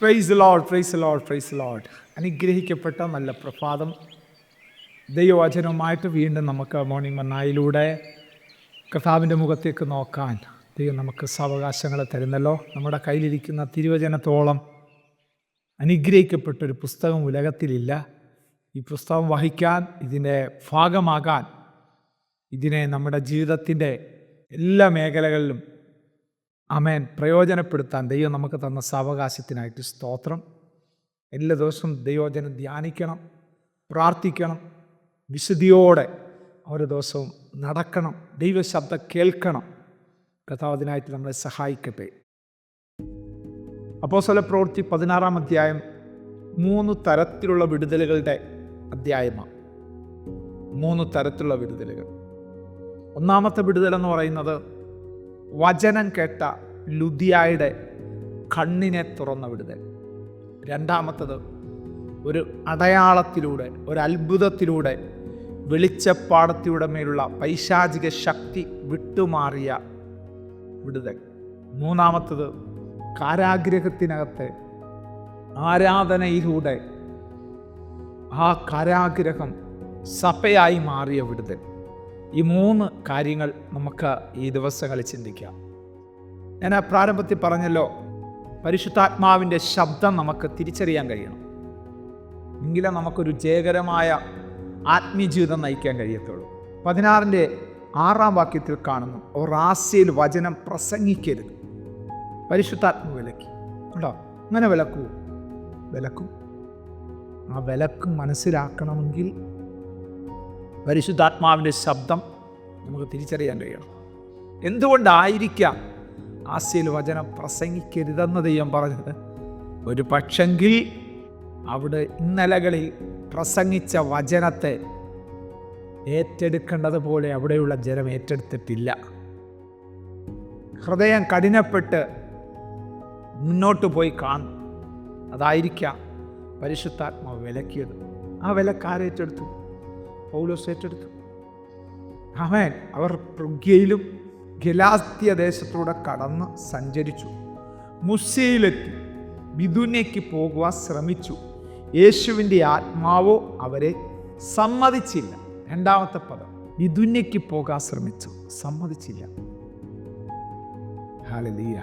Praise Lord praise Lord praise Lord അനുഗ്രഹിക്കപ്പെട്ട നല്ല പ്രഭാതം. ദൈവവചനവുമായിട്ട് വീണ്ടും നമുക്ക് മോർണിംഗ് മന്നായിലൂടെ കഥാവിന്റെ മുഖത്തേക്ക് നോക്കാൻ ദൈവം നമുക്ക് സാവകാശങ്ങൾ തരുന്നല്ലോ. നമ്മുടെ കയ്യിലിരിക്കുന്ന തിരുവചനത്തോളം അനുഗ്രഹിക്കപ്പെട്ടൊരു പുസ്തകം ഉലകത്തിലില്ല. ഈ പുസ്തകം വഹിക്കാൻ ഇതിന്റെ ഭാഗമാകാൻ ഇതിനെ നമ്മുടെ ജീവിതത്തിന്റെ എല്ലാ മേഖലകളിലും അമേൻ പ്രയോജനപ്പെടുത്താൻ ദൈവം നമുക്ക് തന്ന സാവകാശത്തിനായിട്ട് സ്തോത്രം. എല്ലാ ദിവസവും ദൈവജനം ധ്യാനിക്കണം പ്രാർത്ഥിക്കണം വിശുദ്ധിയോടെ ഓരോ ദിവസവും നടക്കണം ദൈവശബ്ദം കേൾക്കണം. കഥാവതിനായിട്ട് നമ്മളെ സഹായിക്കട്ടെ. അപ്പോസ്തല പ്രവൃത്തി പതിനാറാം അധ്യായം മൂന്ന് തരത്തിലുള്ള വിടുതലുകളുടെ അധ്യായമാണ്. മൂന്ന് തരത്തിലുള്ള വിടുതലുകൾ. ഒന്നാമത്തെ വിടുതലെന്ന് പറയുന്നത് വചനം കേട്ട ലുദിയായുടെ കണ്ണിനെ തുറന്ന വിടുതൽ രണ്ടാമത്തത് ഒരു അടയാളത്തിലൂടെ ഒരു അത്ഭുതത്തിലൂടെ വെളിച്ചപ്പാടത്തിയുടെ മേലുള്ള പൈശാചിക ശക്തി വിട്ടുമാറിയ വിടുതൽ. മൂന്നാമത്തത് കാരാഗ്രഹത്തിനകത്തെ ആരാധനയിലൂടെ ആ കാരാഗ്രഹം സഭയായി മാറിയ വിടുതൽ. ഈ മൂന്ന് കാര്യങ്ങൾ നമുക്ക് ഈ ദിവസങ്ങളിൽ ചിന്തിക്കാം. ഞാൻ ആ പ്രാരംഭത്തിൽ പറഞ്ഞല്ലോ പരിശുദ്ധാത്മാവിന്റെ ശബ്ദം നമുക്ക് തിരിച്ചറിയാൻ കഴിയണം. എങ്കിലും നമുക്കൊരു ജയകരമായ ആത്മീയജീവിതം നയിക്കാൻ കഴിയത്തുള്ളൂ. പതിനാറിന്റെ ആറാം വാക്യത്തിൽ കാണുന്നു അവർ ആശയിൽ വചനം പ്രസംഗിക്കരുത്. പരിശുദ്ധാത്മ വിലക്കി ഉണ്ടോ അങ്ങനെ വിലക്കൂ. വിലക്കും. ആ വിലക്ക് മനസ്സിലാക്കണമെങ്കിൽ പരിശുദ്ധാത്മാവിന്റെ ശബ്ദം നമുക്ക് തിരിച്ചറിയാൻ കഴിയണം. എന്തുകൊണ്ടായിരിക്കാം ആസ്യയിൽ വചനം പ്രസംഗിക്കരുതെന്ന് ദൈവം പറഞ്ഞത്? ഒരു പക്ഷെങ്കിൽ അവിടെ ഇന്നലകളിൽ പ്രസംഗിച്ച വചനത്തെ ഏറ്റെടുക്കേണ്ടതുപോലെ അവിടെയുള്ള ജനം ഏറ്റെടുത്തിട്ടില്ല. ഹൃദയം കഠിനപ്പെട്ട് മുന്നോട്ട് പോയി കാണും. അതായിരിക്കാം പരിശുദ്ധാത്മാവ് വിലക്കിയത്. ആ വിലക്കാരേറ്റെടുത്തു പൗലോസ് ഏറ്റെടുത്തു. അവൻ അവർ പ്രഗ്യയിലും ഗലാസ്ത്യ ദേശത്തൂടെ കടന്ന് സഞ്ചരിച്ചു. മുസ്സയിലെത്തി. മിഥുനയ്ക്ക് പോകുവാൻ ശ്രമിച്ചു. യേശുവിന്റെ ആത്മാവോ അവരെ സമ്മതിച്ചില്ല. രണ്ടാമത്തെ പദം. മിഥുനയ്ക്ക് പോകാൻ ശ്രമിച്ചു. സമ്മതിച്ചില്ല. ഹാലലിയ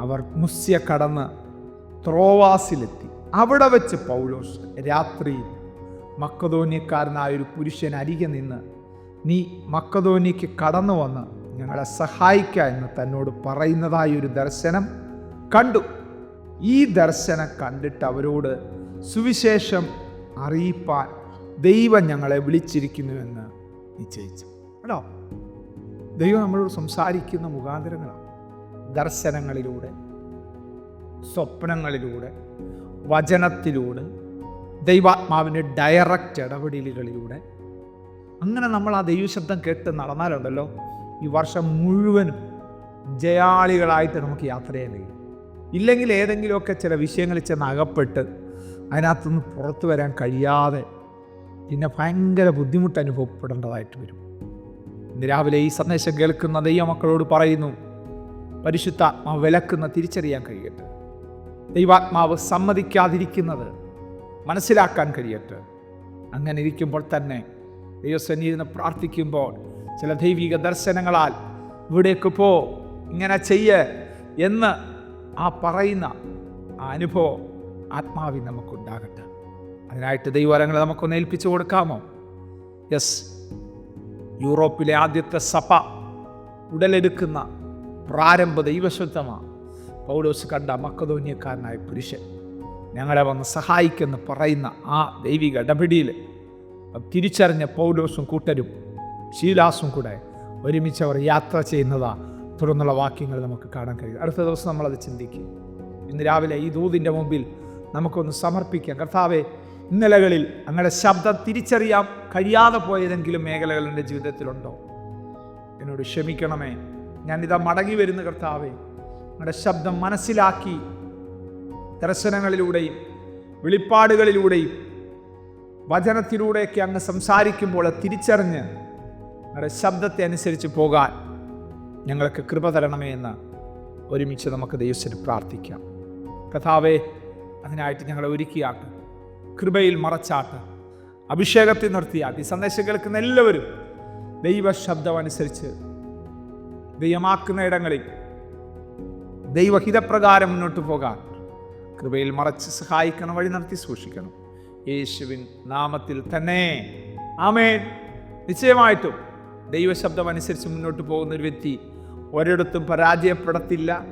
അവർ മുസ്യ കടന്ന് ത്രോവാസിലെത്തി. അവിടെ വെച്ച് പൗലോസ് രാത്രിയിൽ മക്കതോന്യക്കാരനായ ഒരു പുരുഷൻ അരികെ നിന്ന് നീ മക്കതോന്യക്ക് കടന്നു വന്ന് ഞങ്ങളെ സഹായിക്ക എന്ന് തന്നോട് പറയുന്നതായ ഒരു ദർശനം കണ്ടു. ഈ ദർശനം കണ്ടിട്ട് അവരോട് സുവിശേഷം അറിയിപ്പാൻ ദൈവം ഞങ്ങളെ വിളിച്ചിരിക്കുന്നുവെന്ന് നിശ്ചയിച്ചു. കേട്ടോ? ദൈവം നമ്മളോട് സംസാരിക്കുന്ന മുഖാന്തരങ്ങളാണ്. ദർശനങ്ങളിലൂടെ സ്വപ്നങ്ങളിലൂടെ വചനത്തിലൂടെ ദൈവാത്മാവിന്റെ ഡയറക്റ്റ് ഇടപെടലുകളിലൂടെ. അങ്ങനെ നമ്മൾ ആ ദൈവശബ്ദം കേട്ട് നടന്നാലുണ്ടല്ലോ ഈ വർഷം മുഴുവനും ജയാളികളായിട്ട് നമുക്ക് യാത്ര ചെയ്യാൻ കഴിയും. ഇല്ലെങ്കിൽ ഏതെങ്കിലുമൊക്കെ ചില വിഷയങ്ങളിൽ ചെന്ന് അകപ്പെട്ട് അതിനകത്തുനിന്ന് പുറത്തു വരാൻ കഴിയാതെ പിന്നെ ഭയങ്കര ബുദ്ധിമുട്ട് അനുഭവപ്പെടേണ്ടതായിട്ട് വരും. ഇന്ന് രാവിലെ ഈ സന്ദേശം കേൾക്കുന്ന ദൈവമക്കളോട് പറയുന്നു പരിശുദ്ധാത്മാവ് വിലക്കുന്ന തിരിച്ചറിയാൻ കഴിയട്ടെ. ദൈവാത്മാവ് സമ്മതിക്കാതിരിക്കുന്നത് മനസ്സിലാക്കാൻ കഴിയട്ടെ. അങ്ങനെ ഇരിക്കുമ്പോൾ തന്നെ ദൈവസന്നിധിന്ന് പ്രാർത്ഥിക്കുമ്പോൾ ചില ദൈവിക ദർശനങ്ങളാൽ ഇവിടേക്ക് പോ ഇങ്ങനെ ചെയ്യ് എന്ന് ആ പറയുന്ന ആ അനുഭവം ആത്മാവിൽ നമുക്കുണ്ടാകട്ടെ. അതിനായിട്ട് ദൈവവരങ്ങൾ നമുക്കൊന്ന് ഏൽപ്പിച്ചു കൊടുക്കാമോ? യെസ് യൂറോപ്പിലെ ആദ്യത്തെ സഭ ഉടലെടുക്കുന്ന പ്രാരംഭ ദൈവശുദ്ധമാണ് പൗലോസ് കണ്ട മക്കതോന്യക്കാരനായ പുരുഷൻ. ഞങ്ങളെ വന്ന് സഹായിക്കുന്നു പറയുന്ന ആ ദൈവിക ഇടപെടിയിൽ തിരിച്ചറിഞ്ഞ പൗലോസും കൂട്ടരും ശീലാസും കൂടെ ഒരുമിച്ച് അവർ യാത്ര ചെയ്യുന്നതാ തുടർന്നുള്ള വാക്യങ്ങൾ നമുക്ക് കാണാൻ കഴിയും. അടുത്ത ദിവസം നമ്മളത് ചിന്തിക്കും. ഇന്ന് രാവിലെ ഈ ദൂതിന്റെ മുമ്പിൽ നമുക്കൊന്ന് സമർപ്പിക്കാം. കർത്താവെ ഇന്നലകളിൽ അങ്ങയുടെ ശബ്ദം തിരിച്ചറിയാൻ കഴിയാതെ പോയതെങ്കിലും മേഖലകൾ എന്റെ ജീവിതത്തിലുണ്ടോ? എന്നോട് ക്ഷമിക്കണമേ. ഞാനിതാ മടങ്ങി വരുന്ന കർത്താവെ. നിങ്ങളുടെ ശബ്ദം മനസ്സിലാക്കി ദർശനങ്ങളിലൂടെയും വെളിപ്പാടുകളിലൂടെയും വചനത്തിലൂടെയൊക്കെ അങ്ങ് സംസാരിക്കുമ്പോൾ തിരിച്ചറിഞ്ഞ് നിങ്ങളുടെ ശബ്ദത്തെ അനുസരിച്ച് പോകാൻ ഞങ്ങൾക്ക് കൃപ തരണമേ എന്ന് ഒരുമിച്ച് നമുക്ക് ദൈവത്തിന് പ്രാർത്ഥിക്കാം. കഥാവേ അതിനായിട്ട് ഞങ്ങളെ ഒരുക്കിയാട്ട് കൃപയിൽ മറച്ചാട്ട് അഭിഷേകത്തിൽ നിർത്തിയാട്ട് ഈ സന്ദേശം കേൾക്കുന്ന എല്ലാവരും ദൈവശബ്ദം അനുസരിച്ച് ദൈവമാക്കുന്ന ഇടങ്ങളിൽ ദൈവഹിതപ്രകാരം മുന്നോട്ട് പോകാൻ കൃപയിൽ മറച്ച് സഹായിക്കണം വഴി നടത്തി സൂക്ഷിക്കണം. യേശുവിൻ നാമത്തിൽ തന്നെ. ആമേൻ. നിശ്ചയമായിട്ടും ദൈവശബ്ദം അനുസരിച്ച് മുന്നോട്ട് പോകുന്ന ഒരു വ്യക്തി ഒരിടത്തും പരാജയപ്പെടത്തില്ല.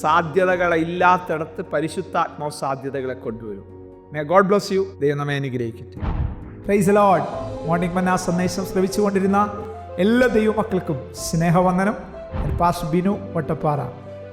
സാധ്യതകളില്ലാത്തിടത്ത് പരിശുദ്ധാത്മാവ് സാധ്യതകളെ കൊണ്ടുവരും. മേ ഗോഡ് ബ്ലസ് യു ദൈവം നമ്മെ അനുഗ്രഹിക്കട്ടെ. പ്രൈസ് ലോഡ് മോർണിംഗ് മന്ന സന്ദേശം ശ്രവിച്ചുകൊണ്ടിരുന്ന എല്ലാ ദൈവമക്കൾക്കും സ്നേഹവന്ദനം. പാസ് ബിനു വട്ടപ്പാറ.